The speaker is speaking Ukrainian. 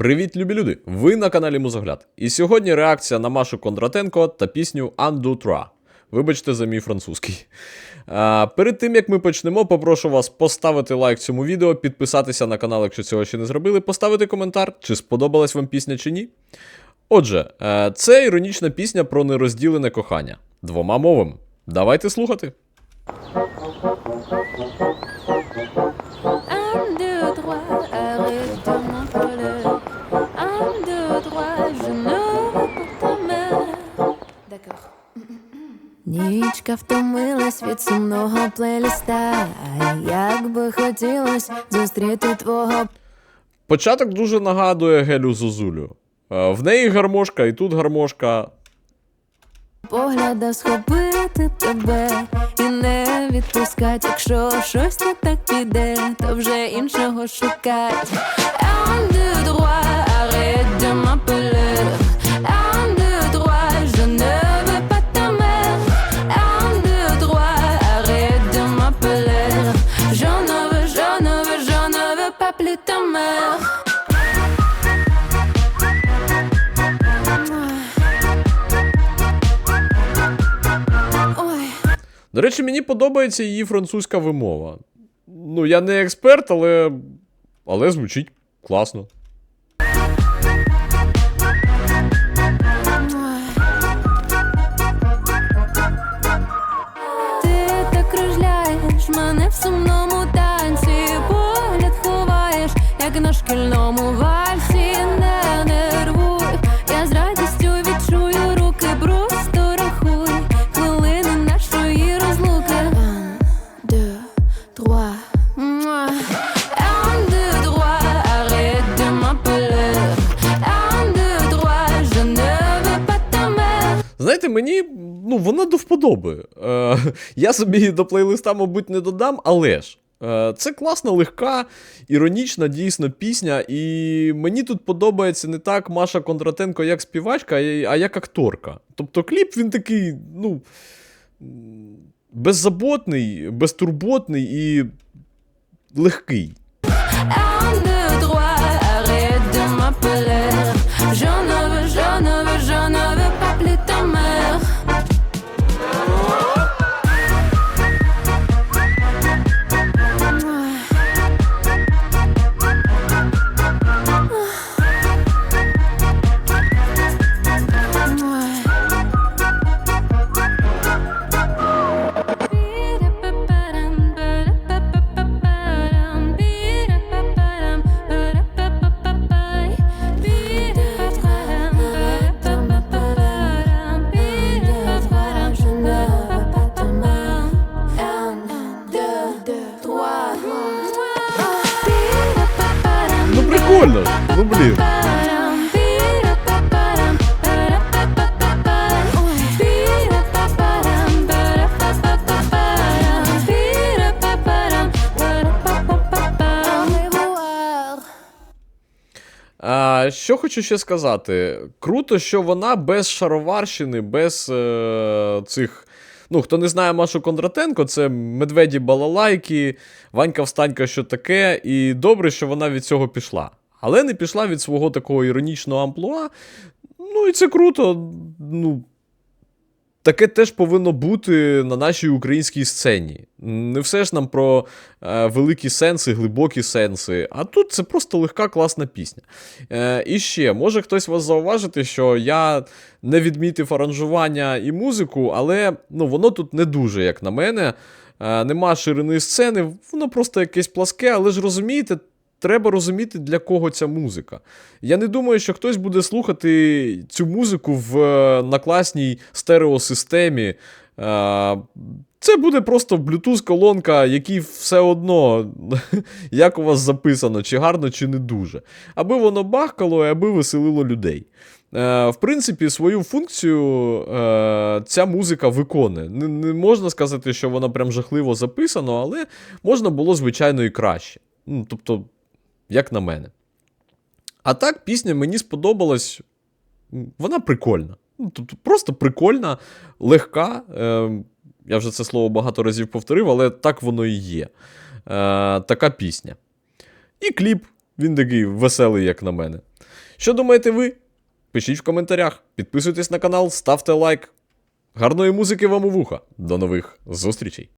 Привіт, любі люди! Ви на каналі Музогляд. І сьогодні реакція на Машу Кондратенко та пісню Андутра. Вибачте за мій французький. А, перед тим як ми почнемо, попрошу вас поставити лайк цьому відео, підписатися на канал, якщо цього ще не зробили, поставити коментар, чи сподобалась вам пісня чи ні. Отже, е, це іронічна пісня про нерозділене кохання двома мовами. Давайте слухати. Нічка втомилась від сумного плейліста. Як би хотілось зустріти твого Початок дуже нагадує Гелю Зозулю. Е, В неї гармошка, і тут гармошка. погляда схопити тебе і не відпускать, якщо щось не так піде, то вже іншого шукать. Ой. До речі, мені подобається її французька вимова. Ну, я не експерт, але. але звучить класно. Ти так кружляєш мене в сумному погляд на шкільному вальсі, не нервуй, я з радістю відчую руки, просто рахуй хвилини нашої розлуки. Un, deux, trois. Un, deux, trois, arrête de. Знаєте, мені ну, вона до вподоби. Е, я собі до плейлиста, мабуть, не додам, але ж. Е, Це класна, легка, іронічна дійсно пісня, і мені тут подобається не так Маша Кондратенко як співачка, а як акторка. Тобто кліп він такий, ну, беззаботний, безтурботний і легкий. Прикольно! Ну блін. А, що хочу ще сказати. Круто, що вона без шароварщини, без е, цих. Ну, хто не знає Машу Кондратенко, це медведі балалайки, Ванька Встанька, що таке, і добре, що вона від цього пішла. Але не пішла від свого такого іронічного амплуа. Ну, і це круто. Ну, Таке теж повинно бути на нашій українській сцені. Не все ж нам про е, великі сенси, глибокі сенси, а тут це просто легка, класна пісня. Е, і ще, може хтось вас зауважити, що я не відмітив аранжування і музику, але ну, воно тут не дуже, як на мене. Е, нема ширини сцени, воно просто якесь пласке, але ж розумієте, треба розуміти, для кого ця музика. Я не думаю, що хтось буде слухати цю музику в е, на класній стереосистемі. Е, Це буде просто Bluetooth-колонка, якій все одно, як у вас записано, чи гарно, чи не дуже. Аби воно бахкало і аби веселило людей. Е, В принципі, свою функцію ця музика виконує. Не можна сказати, що вона прям жахливо записано, але можна було, звичайно, і краще. Ну, тобто, як на мене. А так, пісня мені сподобалась. Вона прикольна. Ну, тобто, просто прикольна, легка. Е, я вже це слово багато разів повторив, але так воно і є. Е, така пісня. І кліп, він такий веселий, як на мене. Що думаєте ви? Пишіть в коментарях, підписуйтесь на канал, ставте лайк. Гарної музики вам у вуха. До нових зустрічей!